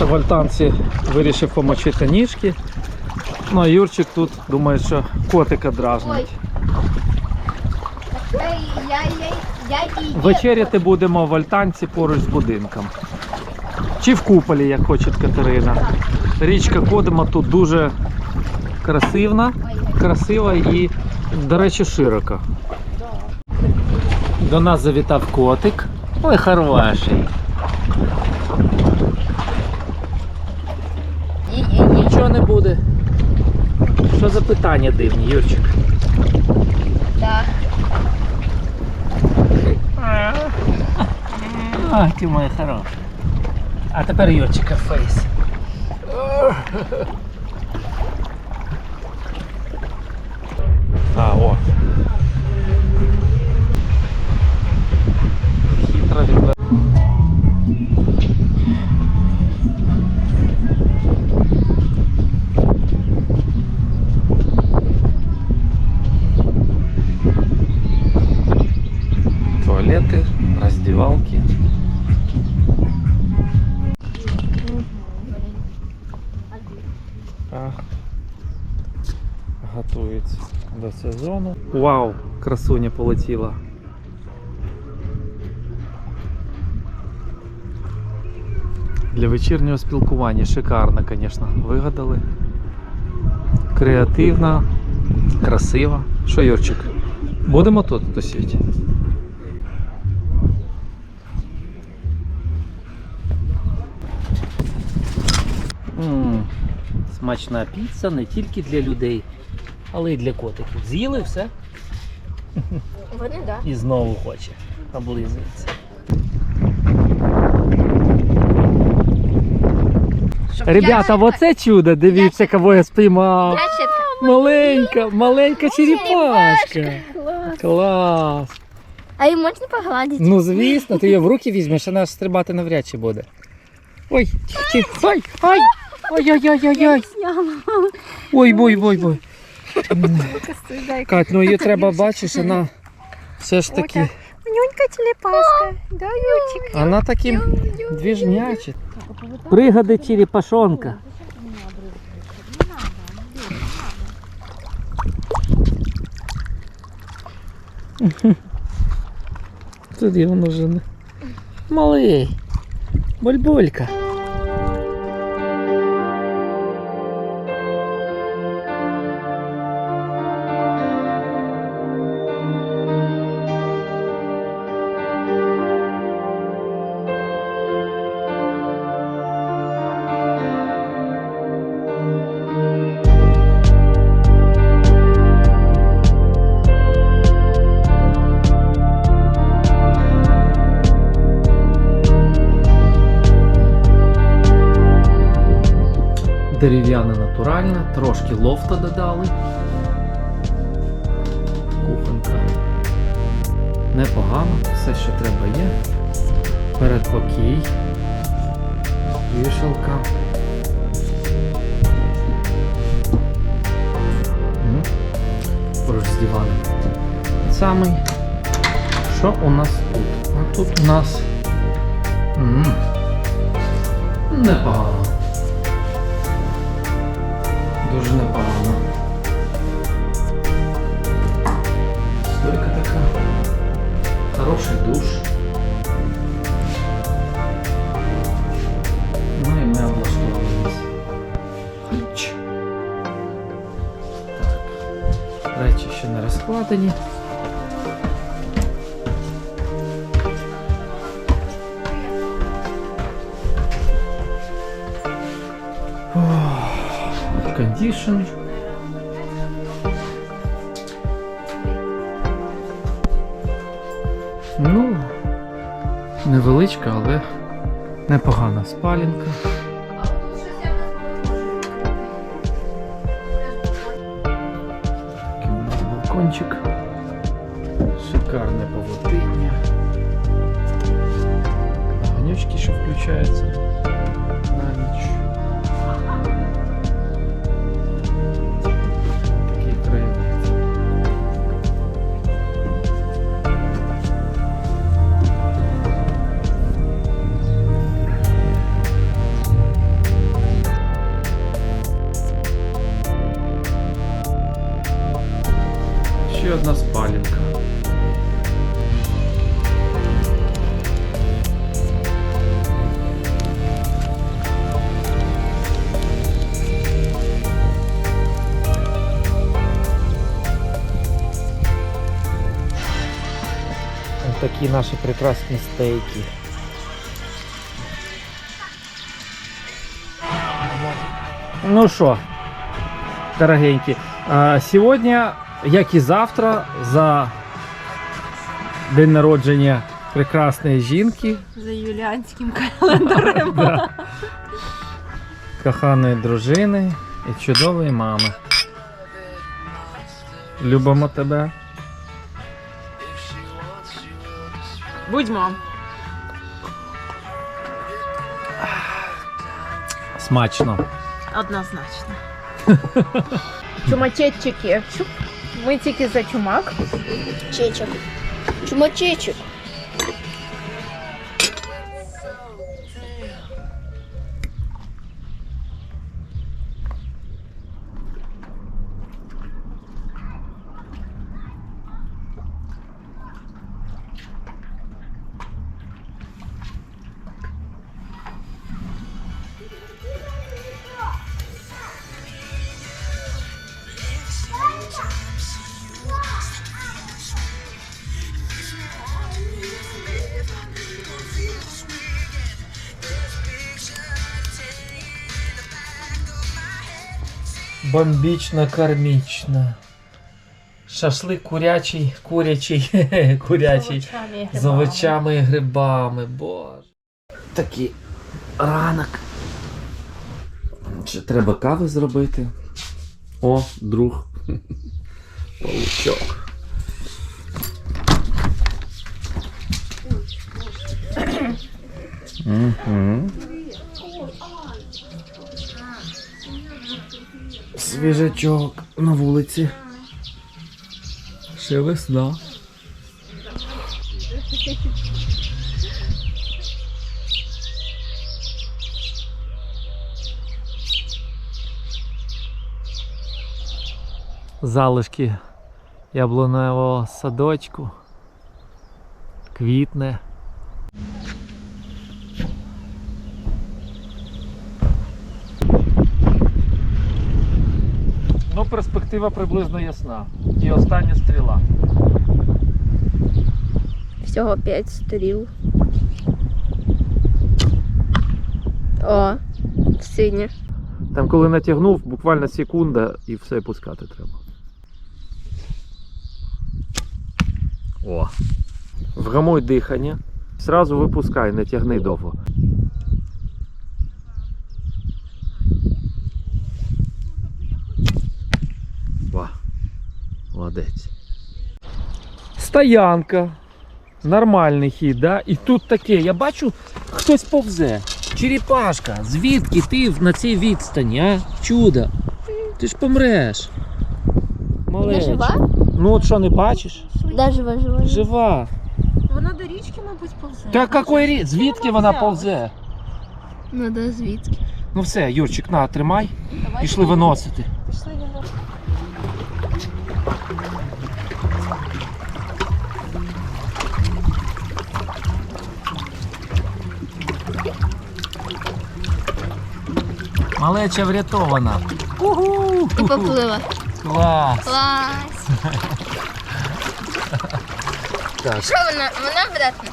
В альтанці вирішив помочити ніжки. Ну а Юрчик тут думає, що котика дражнить. Вечеряти будемо в альтанці поруч з будинком. Чи в куполі, як хоче Катерина. Річка Кодима тут дуже красивна, красива і, до речі, широка. До нас завітав котик. Ой, хороший. Нічого не буде. Що за питання дивні, Юрчик? Да. Ах, ти моя хороша. А тепер Юрчика фейс. А, о. Раздевалки. А, готується до сезону. Вау, красуня полетіла. Для вечірнього спілкування шикарно, звісно, вигадали. Креативна, красива. Що, Юрчик? Будемо тут тусити? М, Смачна піца не тільки для людей, але й для котиків. З'їли все Вони, да. і знову хоче. Облизується. Ребята, оце чудо, дивіться, кого я спіймав. Маленька, маленька черепашка. Клас. А її можна погладити? Ну звісно, ти її в руки візьмеш, вона стрибати навряд чи буде. Ой, ой, ой, ой, ой, ой, ой, ой. Ой, бой, бой, бой. Кать, ну її треба бачиш, вона все ж таки. Нюнька телепаска. Да, Ючик. Вона таким двіжняча. Пригади черепашонка. Тут воно вже не. Малий. Бульбулька. Трошки лофта додали. Кухонька. Непогано, все, що треба є. Передпокій. Вішалка. Поруч з. Самий. Що у нас тут? А тут у нас. Непогано. Дуже непогано. Стойка така. Хороший душ. Ну і ми облаштовуємось. Хач. Так. Речі ще не розкладені. Кондішн. Ну, невеличка, але непогана спалінка. Наші прекрасні стейки. Ну що, дорогенькі, сьогодні, як і завтра, за день народження прекрасної жінки, За юліанським календарем. да, коханої дружини і чудової мами. Любимо тебе. Будьмо. Смачно. Однозначно. Чумачечики. Ми тільки за чумак. Чечок. Чумачечок. Бомбічно кармічно. Шашлик курячий, курячий, курячий. З овочами і грибами, боже. Такий ранок. Чи треба кави зробити? О, друг. Паучок. Угу. Свіжачок на вулиці. Ще весна. Залишки яблуневого садочку. Квітне. Перспектива приблизно ясна. І остання стріла. Всього 5 стріл. О, синя. Там, коли натягнув, буквально секунда і все пускати треба. О. Вгамуй дихання. Зразу випускай, не тягни довго. Молодець. Стоянка. Нормальний хід, да? І тут таке, я бачу, хтось повзе. Черепашка, звідки ти на цій відстані, а? Чудо. Ти ж помреш. Вона жива? Ну от що не бачиш? Да, жива, жива. Жива. Вона до річки, мабуть, повзе. Та якої рі... Звідки вона повзе? Ну да, звідки? Ну все, Юрчик, на, тримай. Давай Пішли виносити. Пішли виносити. Малеча врятована. Угу. І поплила. Клас. Клас. Так. Що вона? Вона обратно.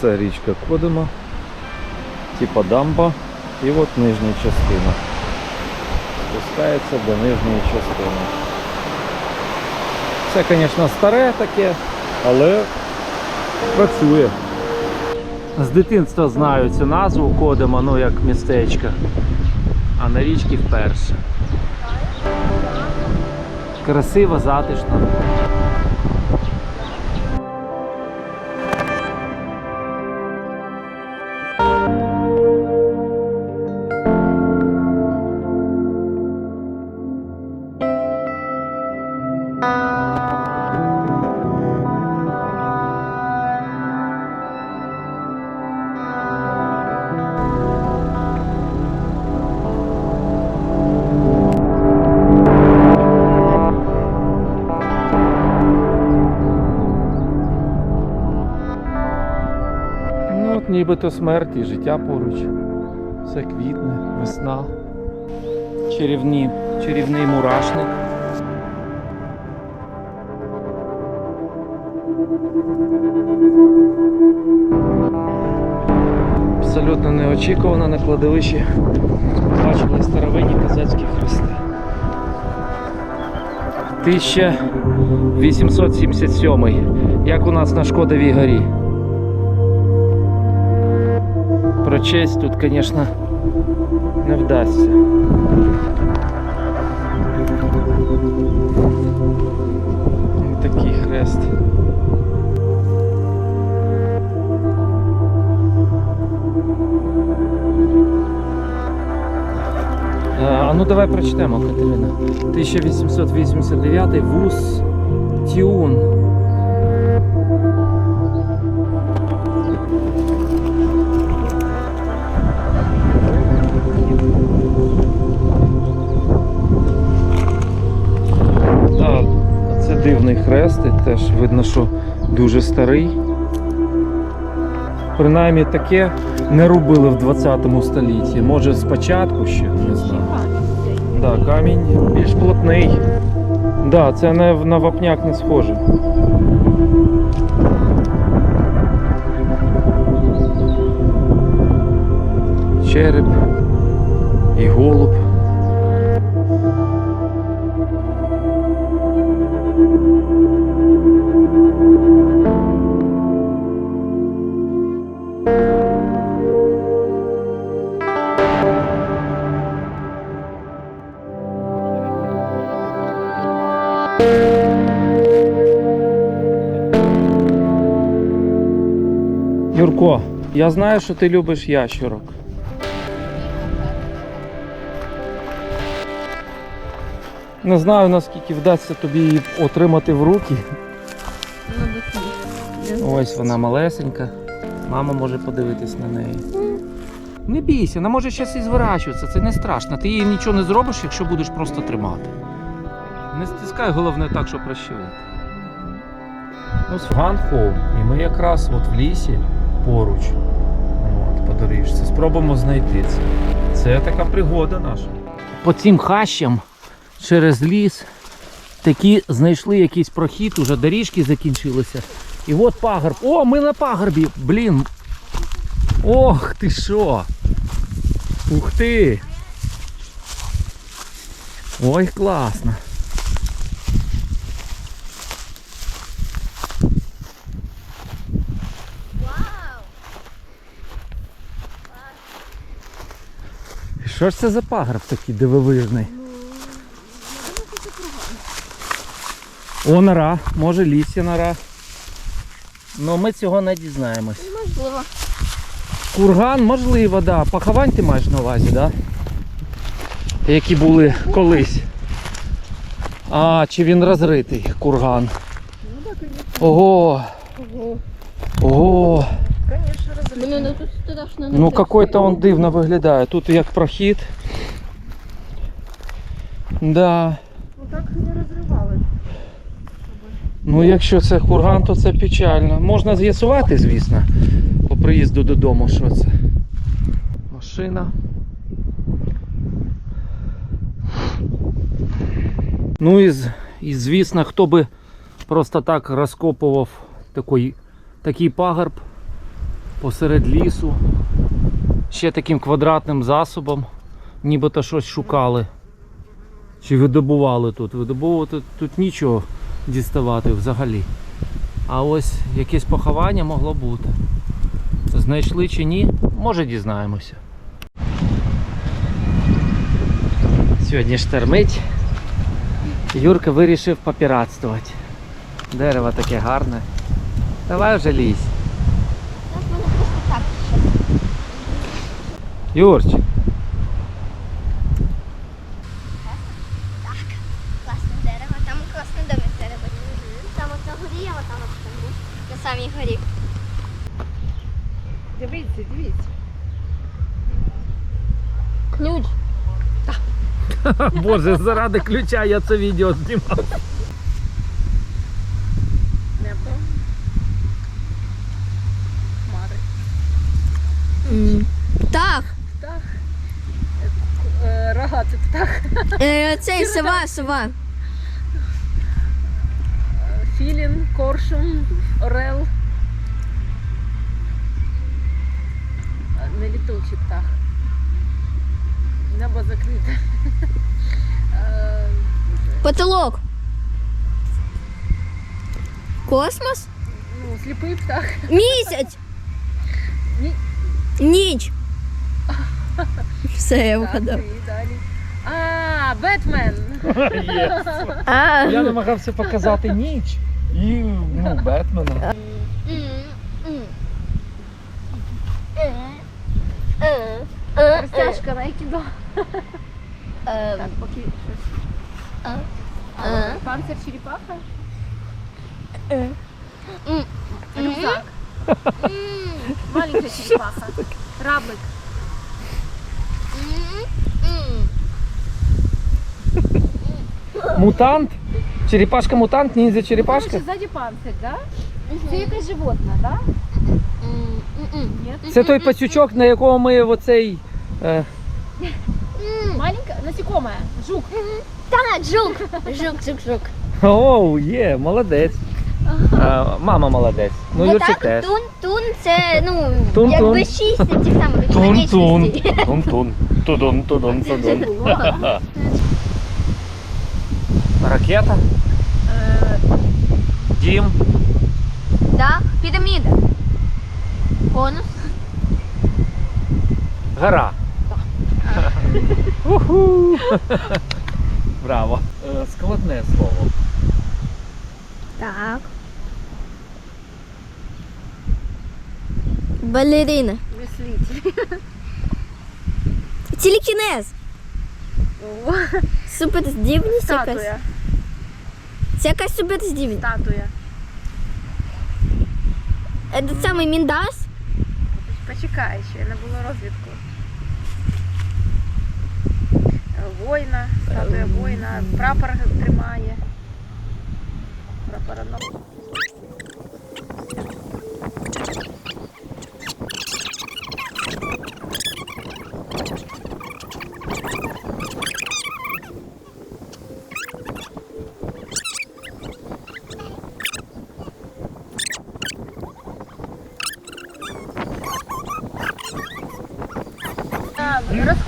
Це річка Кодима, типа дамба, і от нижня частина. Спускається до нижньої частини. Це, звісно, старе таке, але працює. З дитинства знаю цю назву Кодема, ну як містечка. А на річці вперше. Красиво, затишно. Нібито смерть і життя поруч. Все квітне, весна. Чарівні, чарівний мурашник. Абсолютно неочікувано на кладовищі бачили старовинні козацькі хрести. 1877. Як у нас на Шкодовій горі. Прочесть тут, звісно, не вдасться. Такий хрест. А ну давай прочитаємо, Катерина. 1889 вуз Тюн. Це дивний хрест, і теж видно, що дуже старий. Принаймні таке не робили в 20 столітті. Може спочатку ще, не знаю. Да, камінь більш плотний. Да, це не, на вапняк не схоже. Череп і голуб. Юрко, я знаю, що ти любиш ящерок. Не знаю, наскільки вдасться тобі її отримати в руки. Ось вона малесенька. Мама може подивитись на неї. Не бійся, вона може зараз і зворачуватися, це не страшно. Ти їй нічого не зробиш, якщо будеш просто тримати. Не стискай головне так, щоб розчавити. Ну, з Ганхоу, і ми якраз от в лісі поруч. От, по. Спробуємо знайти це. Це така пригода наша. По цим хащам через ліс такі знайшли якийсь прохід, уже доріжки закінчилися. І от пагорб. О, ми на пагорбі! Блін. Ох ти що! Ух ти! Ой, класно! Що ж це за пагорб такий дивовижний? О, нора, може лісі нора. Ну ми цього не дізнаємось. Можливо. Курган, можливо, да. Поховань ти маєш на увазі, да? Які були колись. А, чи він розритий, курган? Ого, Ого. Конечно, ну тут страшно. Ну какой-то он дивно виглядає. Тут як прохід. Да. Ну так не розривали. Ну, якщо це курган, то це печально. Можна з'ясувати, звісно, по приїзду додому, що це. Машина. Ну і, і звісно, хто би просто так розкопував такий, такий пагорб посеред лісу, ще таким квадратним засобом, нібито щось шукали. Чи видобували тут. Видобувати тут нічого діставати взагалі. А ось якесь поховання могло бути. Знайшли чи ні, може дізнаємося. Сьогодні штормить. Юрка вирішив попіратствувати. Дерево таке гарне. Давай вже лізь. Так мене просто так. Юрчик, Класне дерево, там класний домик дерево. Там от на горі, а там от на самій горі. Дивіться, дивіться. Ключ. Боже, заради ключа я це відео знімав. Е, цей сова, сова. Філін, коршун, орел. А, Не літучий птах. Небо закрите. Е, Потолок. Космос? Ну, сліпий птах. Місяць. Ні. Ніч. Все, я Так, вгадав. і далі. А, Бетмен. Є. А, Я намагався показати ніч і ну, Бетмена. Розтяжка на айкідо. Ем, Так, поки щось. Е. Панцир черепаха. М. Рюкзак. Маленькая черепаха. Раблик. Мутант? Черепашка мутант, ніндзя черепашка? Короче, ззаді панцир, да? Це якесь животне, да? Ні. Це той пацючок, на якого ми оцей. Е, Маленька, насекомое. Жук. Так, жук. Жук, жук, жук. Оу, є, молодець. Е, мама молодець. Ну, Юрчик так, теж. тун, тун це, ну, Тун-тун. якби шість цих самих Тун-тун. конечностей. Тун-тун. Тудун, тудун, вже тудун. Ракета, Е, дім, Так, піраміда. Конус. гора. Уху. Браво. Е, Складне слово. Так. Балерина. Мислитель. Телекінез. О, Суперздібність якась. Статуя. Це якась суперздібність. Статуя. Це самий Міндас. Почекай, ще не було розвідку. Е, Воїна, статуя воїна, прапор тримає. Прапор ну.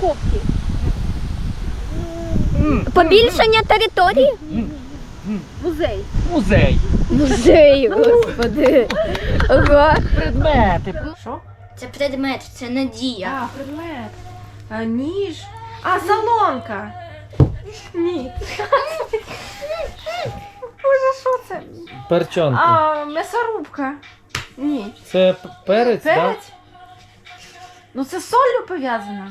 А, Розкопки. Побільшення території? Музей. Музей. Музей, господи. Ага. Предмети. Що? Це предмет, це надія. А, предмет. А, ніж. А, солонка. Ні. Боже, що це? Перчонка. А, м'ясорубка. Ні. Це перець, так? Перець? Ну це з солью пов'язано.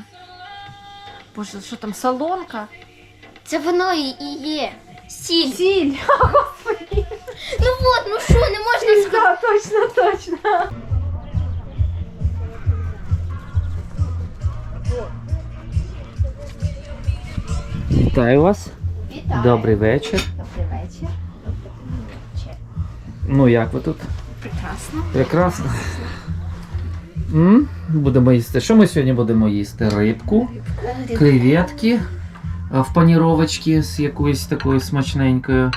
Боже, що там, солонка? Це воно і і є. Сіль. Сіль. Ну от, ну що, не можна сказати. Да, точно, точно. Вітаю вас. Вітаю. Добрий вечір. Добрий вечір. Ну як ви тут? Прекрасно. Прекрасно. М? Будемо їсти. Що ми сьогодні будемо їсти? Рибку, креветки в паніровочці з якоюсь такою смачненькою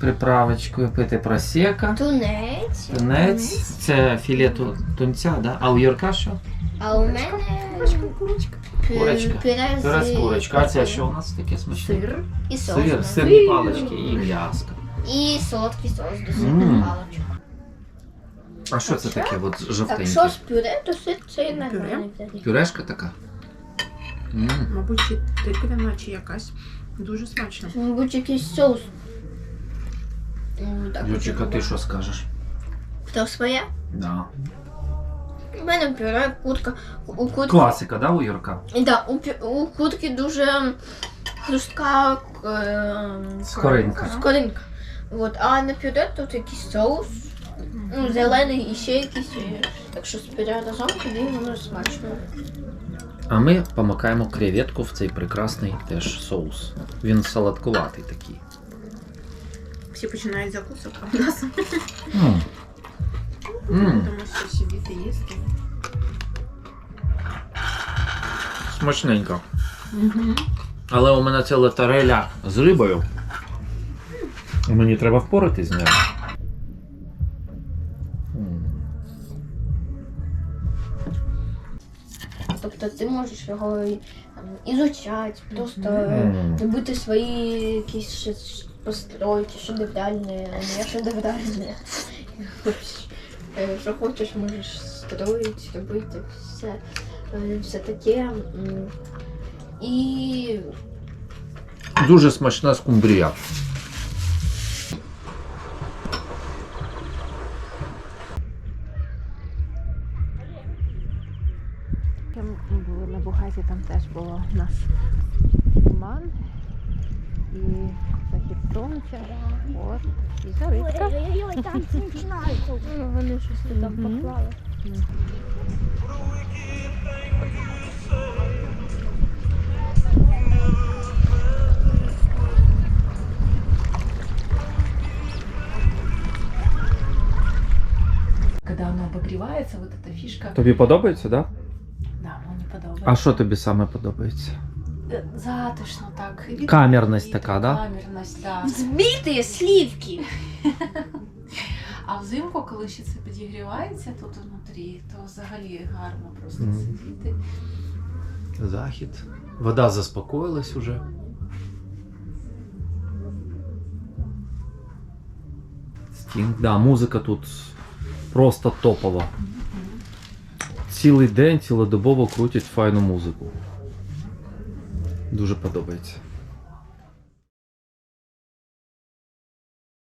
приправочкою, пити просека. Тунець. Тунець, це філе ту- тунця, да? а у Юрка що? А у мене Курочка, курочка. пю- Курочка. А це що у нас таке смачне? Сир. І соус. Сир, сирні палички і м'яско. І солодкий соус до сирних паличок. А що це таке от Так, жовтеньке? що з пюре, то сир це нормальний пюре. Пюрешка така? М. Мабуть, чи тиквяна, чи якась. Дуже смачно. Це, Мабуть, якийсь соус. Ну, так, Юрчик, а ти що скажеш? Хто своє? Да. У мене пюре, курка. У курки, Класика, да, у Юрка? да, у, пю- у курки дуже хрустка е, Скоринка. скоринка. От, а на пюре тут якийсь соус, ну, зелений і ще якийсь. Так що з пюре разом тоді воно смачно. А ми помакаємо креветку в цей прекрасний теж соус. Він салаткуватий такий. Всі починають закусок, а в нас М. М. тому що сидіти їсти. Смачненько. Але у мене ціла тареля з рибою. Мені треба впоратись з нею. Тобто ти можеш його там, ізучати, просто Мгм. робити свої якісь постройки, шедевральні, а не шедевральні. Е, Що хочеш, можеш строїти, робити, все, е, все таке. І Дуже смачна скумбрія. Ой-ой-ой, танці починаються. Вони щось там поклали. Когда оно обогревается, вот эта фишка, Тобі подобається, так? Да? да, мені подобається. А що тобі саме подобається? Е, Затишно так. І Камерність і така, да? Камерність, да. збиті слівки. А взимку, коли ще це підігрівається тут внутрі, то взагалі гарно просто Мгм. сидіти. Захід. Вода заспокоїлась уже. Стінг. Да, музика тут просто топова. Цілий день, цілодобово крутять файну музику. Дуже подобається.